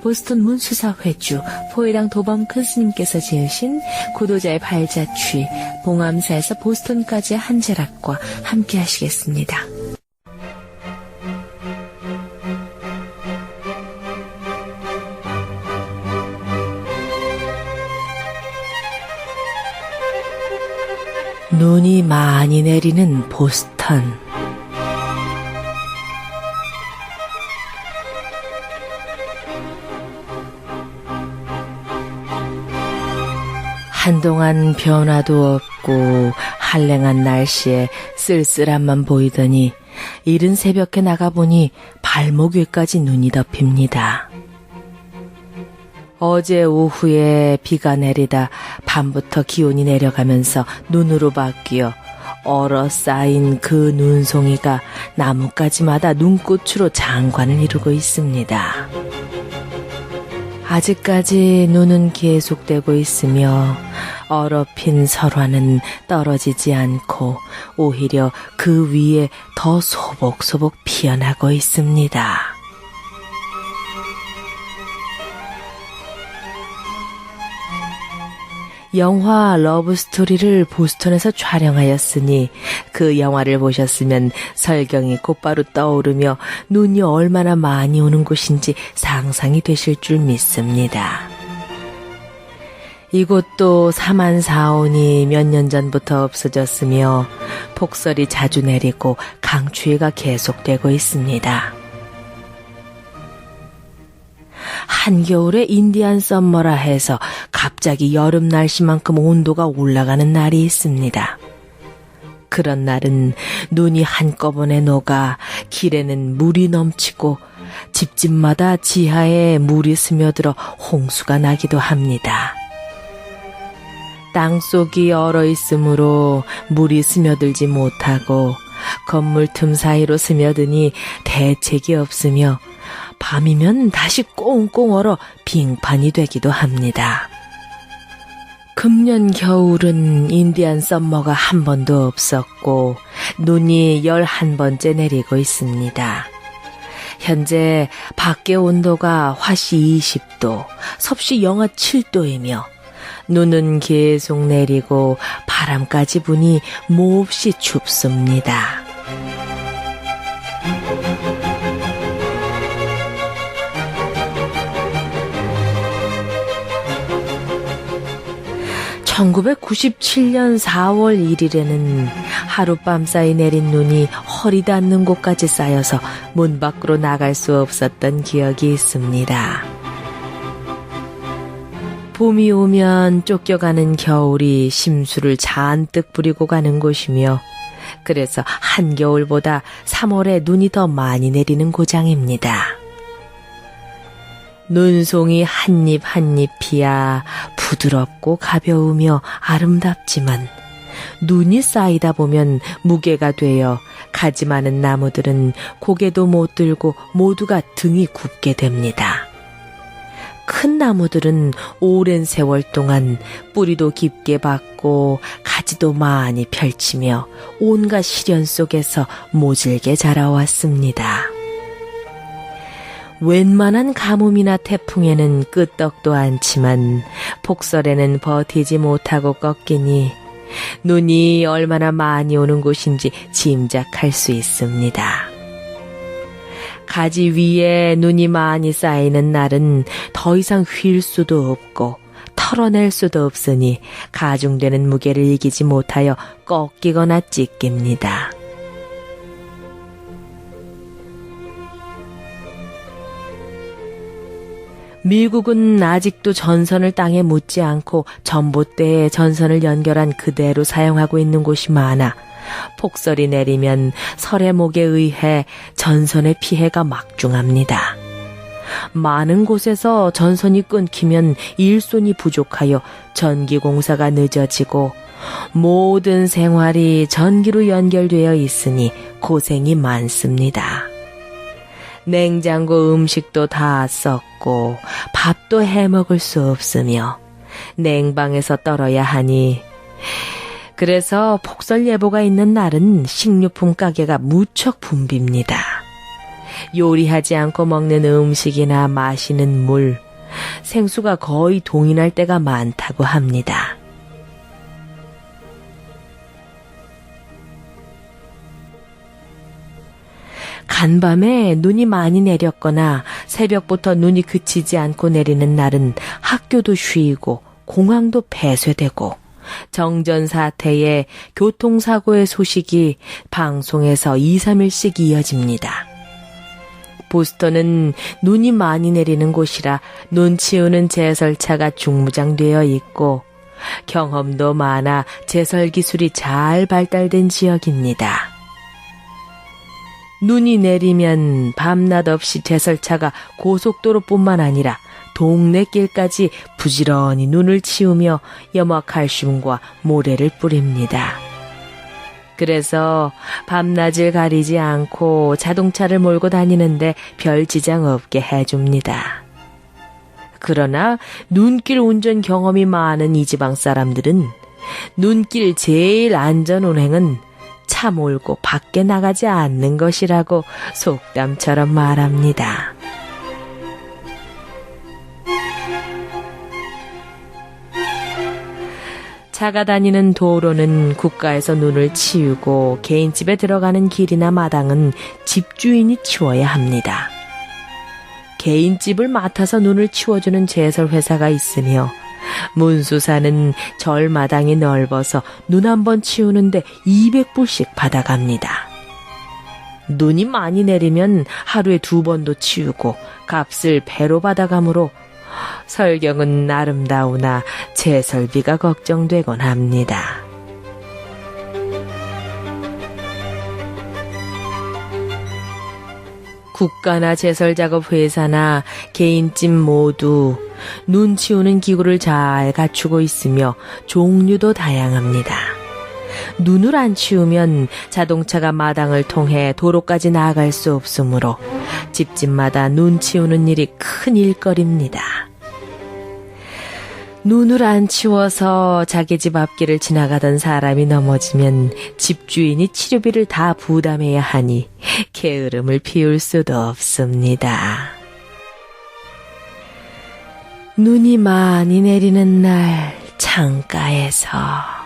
보스턴 문 수사 회주 포이랑 도범 큰 스님께서 지으신 구도자의 발자취 봉암사에서 보스턴까지의 한제락과 함께 하시겠습니다. 눈이 많이 내리는 보스턴. 한동안 변화도 없고 한랭한 날씨에 쓸쓸함만 보이더니 이른 새벽에 나가보니 발목 위까지 눈이 덮입니다. 어제 오후에 비가 내리다 밤부터 기온이 내려가면서 눈으로 바뀌어 얼어 쌓인 그 눈송이가 나뭇가지마다 눈꽃으로 장관을 이루고 있습니다. 아직까지 눈은 계속되고 있으며 얼어핀 설화는 떨어지지 않고 오히려 그 위에 더 소복소복 피어나고 있습니다. 영화 러브스토리를 보스턴에서 촬영하였으니 그 영화를 보셨으면 설경이 곧바로 떠오르며 눈이 얼마나 많이 오는 곳인지 상상이 되실 줄 믿습니다. 이곳도 사만사온이 몇 년 전부터 없어졌으며 폭설이 자주 내리고 강추위가 계속되고 있습니다. 한겨울에 인디안 썸머라 해서 갑자기 여름 날씨만큼 온도가 올라가는 날이 있습니다. 그런 날은 눈이 한꺼번에 녹아 길에는 물이 넘치고 집집마다 지하에 물이 스며들어 홍수가 나기도 합니다. 땅 속이 얼어 있으므로 물이 스며들지 못하고 건물 틈 사이로 스며드니 대책이 없으며 밤이면 다시 꽁꽁 얼어 빙판이 되기도 합니다. 금년 겨울은 인디안 썸머가 한 번도 없었고 눈이 열한 번째 내리고 있습니다. 현재 밖의 온도가 화씨 20도, 섭씨 영하 7도이며 눈은 계속 내리고 바람까지 부니 몹시 춥습니다. 1997년 4월 1일에는 하룻밤 사이 내린 눈이 허리 닿는 곳까지 쌓여서 문 밖으로 나갈 수 없었던 기억이 있습니다. 봄이 오면 쫓겨가는 겨울이 심수를 잔뜩 부리고 가는 곳이며 그래서 한겨울보다 3월에 눈이 더 많이 내리는 고장입니다. 눈송이 한입 한입이야 부드럽고 가벼우며 아름답지만 눈이 쌓이다 보면 무게가 되어 가지 많은 나무들은 고개도 못 들고 모두가 등이 굽게 됩니다. 큰 나무들은 오랜 세월 동안 뿌리도 깊게 받고 가지도 많이 펼치며 온갖 시련 속에서 모질게 자라왔습니다. 웬만한 가뭄이나 태풍에는 끄떡도 않지만 폭설에는 버티지 못하고 꺾이니 눈이 얼마나 많이 오는 곳인지 짐작할 수 있습니다. 가지 위에 눈이 많이 쌓이는 날은 더 이상 휠 수도 없고 털어낼 수도 없으니 가중되는 무게를 이기지 못하여 꺾이거나 찢깁니다. 미국은 아직도 전선을 땅에 묻지 않고 전봇대에 전선을 연결한 그대로 사용하고 있는 곳이 많아 폭설이 내리면 설해목에 의해 전선의 피해가 막중합니다. 많은 곳에서 전선이 끊기면 일손이 부족하여 전기공사가 늦어지고 모든 생활이 전기로 연결되어 있으니 고생이 많습니다. 냉장고 음식도 다 썩고 밥도 해 먹을 수 없으며 냉방에서 떨어야 하니 그래서 폭설 예보가 있는 날은 식료품 가게가 무척 붐빕니다. 요리하지 않고 먹는 음식이나 마시는 물, 생수가 거의 동일할 때가 많다고 합니다. 간밤에 눈이 많이 내렸거나 새벽부터 눈이 그치지 않고 내리는 날은 학교도 쉬고 공항도 폐쇄되고 정전 사태에 교통사고의 소식이 방송에서 2, 3일씩 이어집니다. 보스턴은 눈이 많이 내리는 곳이라 눈 치우는 제설차가 중무장되어 있고 경험도 많아 제설 기술이 잘 발달된 지역입니다. 눈이 내리면 밤낮 없이 제설차가 고속도로뿐만 아니라 동네 길까지 부지런히 눈을 치우며 염화칼슘과 모래를 뿌립니다. 그래서 밤낮을 가리지 않고 자동차를 몰고 다니는데 별 지장 없게 해줍니다. 그러나 눈길 운전 경험이 많은 이 지방 사람들은 눈길 제일 안전 운행은 차 몰고 밖에 나가지 않는 것이라고 속담처럼 말합니다. 차가 다니는 도로는 국가에서 눈을 치우고 개인 집에 들어가는 길이나 마당은 집주인이 치워야 합니다. 개인 집을 맡아서 눈을 치워주는 제설회사가 있으며 문수사는 절마당이 넓어서 눈 한 번 치우는데 200불씩 받아갑니다. 눈이 많이 내리면 하루에 두 번도 치우고 값을 배로 받아가므로 설경은 아름다우나 제설비가 걱정되곤 합니다. 국가나 제설작업 회사나 개인집 모두 눈 치우는 기구를 잘 갖추고 있으며 종류도 다양합니다. 눈을 안 치우면 자동차가 마당을 통해 도로까지 나아갈 수 없으므로 집집마다 눈 치우는 일이 큰 일거리입니다. 눈을 안 치워서 자기 집 앞길을 지나가던 사람이 넘어지면 집주인이 치료비를 다 부담해야 하니 게으름을 피울 수도 없습니다. 눈이 많이 내리는 날 창가에서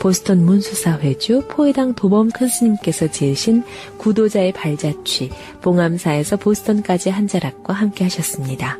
보스턴 문수사회주 포회당 도범 큰 스님께서 지으신 구도자의 발자취 봉암사에서 보스턴까지 한 자락과 함께 하셨습니다.